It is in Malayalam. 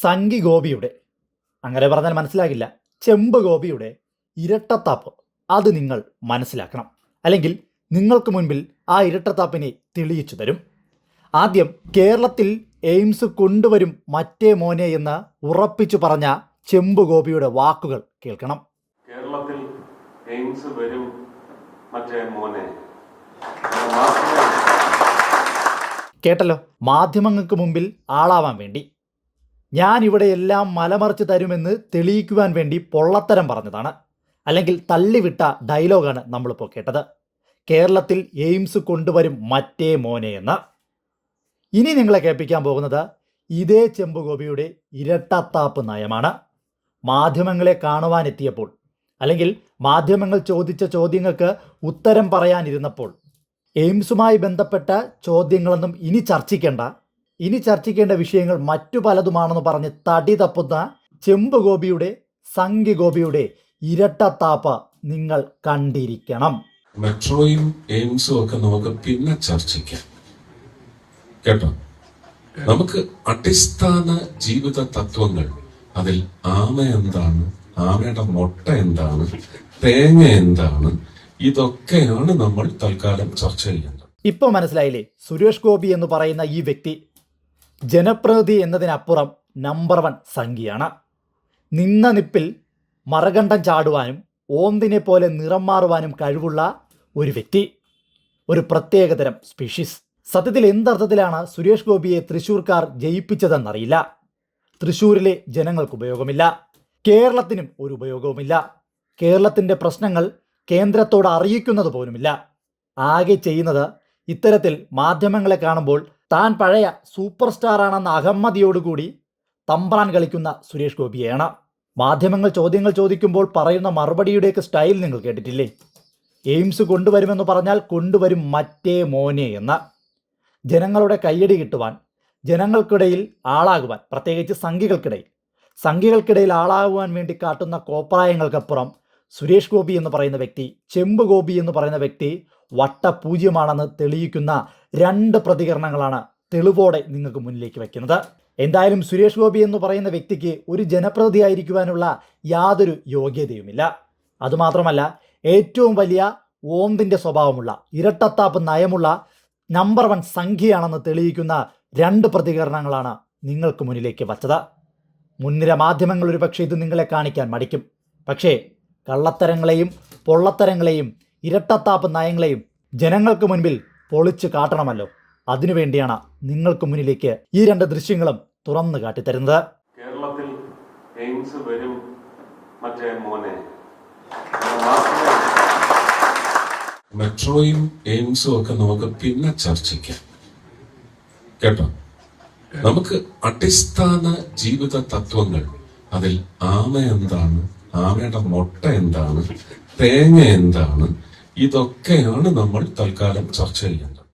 സംഗി ഗോപിയുടെ അങ്ങനെ പറഞ്ഞാൽ മനസ്സിലാകില്ല ചെമ്പ് ഗോപിയുടെ ഇരട്ടത്താപ്പ്. അത് നിങ്ങൾ മനസ്സിലാക്കണം. അല്ലെങ്കിൽ നിങ്ങൾക്ക് മുൻപിൽ ആ ഇരട്ടത്താപ്പിനെ തെളിയിച്ചു തരും. ആദ്യം കേരളത്തിൽ എയിംസ് കൊണ്ടുവരും മറ്റേ മോനെ എന്ന് ഉറപ്പിച്ചു പറഞ്ഞ ചെമ്പ് ഗോപിയുടെ വാക്കുകൾ കേൾക്കണം. കേരളത്തിൽ എയിംസ് വരും മറ്റേ മോനെ. കേട്ടല്ലോ? മാധ്യമങ്ങൾക്ക് മുമ്പിൽ ആളാവാൻ വേണ്ടി. ഞാൻ ഇവിടെ എല്ലാം മലമറിച്ച് തരുമെന്ന് തെളിയിക്കുവാൻ വേണ്ടി പൊള്ളത്തരം പറഞ്ഞതാണ്. അല്ലെങ്കിൽ തള്ളിവിട്ട ഡയലോഗാണ് നമ്മളിപ്പോൾ കേട്ടത്. കേരളത്തിൽ എയിംസ് കൊണ്ടുവരും മറ്റേ മോനെ എന്ന്. ഇനി നിങ്ങളെ കേൾപ്പിക്കാൻ പോകുന്നത് ഇതേ ചെമ്പുഗോപിയുടെ ഇരട്ടത്താപ്പ് നയമാണ്. മാധ്യമങ്ങളെ കാണുവാനെത്തിയപ്പോൾ അല്ലെങ്കിൽ മാധ്യമങ്ങൾ ചോദിച്ച ചോദ്യങ്ങൾക്ക് ഉത്തരം പറയാനിരുന്നപ്പോൾ എയിംസുമായി ബന്ധപ്പെട്ട ചോദ്യങ്ങളൊന്നും ഇനി ചർച്ചിക്കേണ്ട ഇനി ചർച്ചിക്കേണ്ട വിഷയങ്ങൾ മറ്റു പലതുമാണെന്ന് പറഞ്ഞ് തടി തപ്പുന്ന ചെമ്പ് ഗോപിയുടെ സംഖ്യ ഗോപിയുടെ ഇരട്ടത്താപ്പ നിങ്ങൾ കണ്ടിരിക്കണം. മെട്രോയും എയിംസും ഒക്കെ നമുക്ക് പിന്നെ ചർച്ചിക്കാം. കേട്ടോ? നമുക്ക് അടിസ്ഥാന ജീവിത തത്വങ്ങൾ അതിൽ ആമ എന്താണ് ആമയുടെ മുട്ട എന്താണ് തേങ്ങ എന്താണ് ഇതൊക്കെയാണ് നമ്മൾ തൽക്കാലം ചർച്ച ചെയ്യുന്നത് ഇപ്പൊ മനസ്സിലായില്ലേ? സുരേഷ് ഗോപി എന്ന് പറയുന്ന ഈ വ്യക്തി ജനപ്രതിനിധി എന്നതിനപ്പുറം നമ്പർ വൺ സംഖ്യയാണ്. നിന്ന നിപ്പിൽ മറകണ്ഠം ചാടുവാനും ഓന്തിനെ പോലെ നിറം മാറുവാനും കഴിവുള്ള ഒരു വ്യക്തി. ഒരു പ്രത്യേകതരം സ്പീഷീസ് സത്യത്തിൽ എന്തർത്ഥത്തിലാണ് സുരേഷ് ഗോപിയെ തൃശൂർക്കാർ ജയിപ്പിച്ചതെന്നറിയില്ല. തൃശൂരിലെ ജനങ്ങൾക്ക് ഉപയോഗമില്ല. കേരളത്തിനും ഒരു ഉപയോഗവുമില്ല. കേരളത്തിന്റെ പ്രശ്നങ്ങൾ കേന്ദ്രത്തോട് അറിയിക്കുന്നത് പോലുമില്ല ആകെ ചെയ്യുന്നത് ഇത്തരത്തിൽ മാധ്യമങ്ങളെ കാണുമ്പോൾ താൻ പഴയ സൂപ്പർ സ്റ്റാർ ആണെന്ന അഹമ്മതിയോടുകൂടി തമ്പ്രാൻ കളിക്കുന്ന സുരേഷ് ഗോപിയാണ് മാധ്യമങ്ങൾ ചോദ്യങ്ങൾ ചോദിക്കുമ്പോൾ പറയുന്ന മറുപടിയുടെയൊക്കെ സ്റ്റൈൽ നിങ്ങൾ കേട്ടിട്ടില്ലേ? എയിംസ് കൊണ്ടുവരുമെന്ന് പറഞ്ഞാൽ കൊണ്ടുവരും മറ്റേ മോനെ എന്ന്. ജനങ്ങളുടെ കയ്യടി കിട്ടുവാൻ ജനങ്ങൾക്കിടയിൽ ആളാകുവാൻ പ്രത്യേകിച്ച് സംഘികൾക്കിടയിൽ. സംഘികൾക്കിടയിൽ ആളാകുവാൻ വേണ്ടി കാട്ടുന്ന കോപ്രായങ്ങൾക്കപ്പുറം സുരേഷ് ഗോപി എന്ന് പറയുന്ന വ്യക്തി ചെമ്പ് ഗോപി എന്ന് പറയുന്ന വ്യക്തി വട്ടപൂജ്യമാണെന്ന് തെളിയിക്കുന്ന രണ്ട് പ്രതികരണങ്ങളാണ് തെളിവോടെ നിങ്ങൾക്ക് മുന്നിലേക്ക് വയ്ക്കുന്നത് എന്തായാലും സുരേഷ് ഗോപി എന്ന് പറയുന്ന വ്യക്തിക്ക് ഒരു ജനപ്രതിനിധി ആയിരിക്കുവാനുള്ള യാതൊരു യോഗ്യതയുമില്ല. അതുമാത്രമല്ല ഏറ്റവും വലിയ ഓന്തിന്റെ സ്വഭാവമുള്ള ഇരട്ടത്താപ്പ് നയമുള്ള നമ്പർ വൺ സംഖ്യയാണെന്ന് തെളിയിക്കുന്ന രണ്ട് പ്രതികരണങ്ങളാണ് നിങ്ങൾക്ക് മുന്നിലേക്ക് വച്ചത്. മുൻനിര മാധ്യമങ്ങൾ ഒരു പക്ഷേ ഇത് നിങ്ങളെ കാണിക്കാൻ മടിക്കും. പക്ഷേ കള്ളത്തരങ്ങളെയും പൊള്ളത്തരങ്ങളെയും ഇരട്ടത്താപ്പ് നയങ്ങളെയും ജനങ്ങൾക്ക് മുൻപിൽ പൊളിച്ചു കാട്ടണമല്ലോ. അതിനുവേണ്ടിയാണ് നിങ്ങൾക്ക് മുന്നിലേക്ക് ഈ രണ്ട് ദൃശ്യങ്ങളും തുറന്നു കാട്ടിത്തരുന്നത്. കേരളത്തിൽ എയിംസ് വരും മറ്റേ മോനെ. മെട്രോയും എയിംസും ഒക്കെ നമുക്ക് പിന്നെ ചർച്ചിക്കാം കേട്ടോ? നമുക്ക് അടിസ്ഥാന ജീവിത തത്വങ്ങൾ. അതിൽ ആമ എന്താണ്? ആമയുടെ മുട്ട എന്താണ്? തേങ്ങ എന്താണ്? ഇതൊക്കെയാണ് നമ്മൾ തൽക്കാലം ചർച്ച ചെയ്യേണ്ടത്.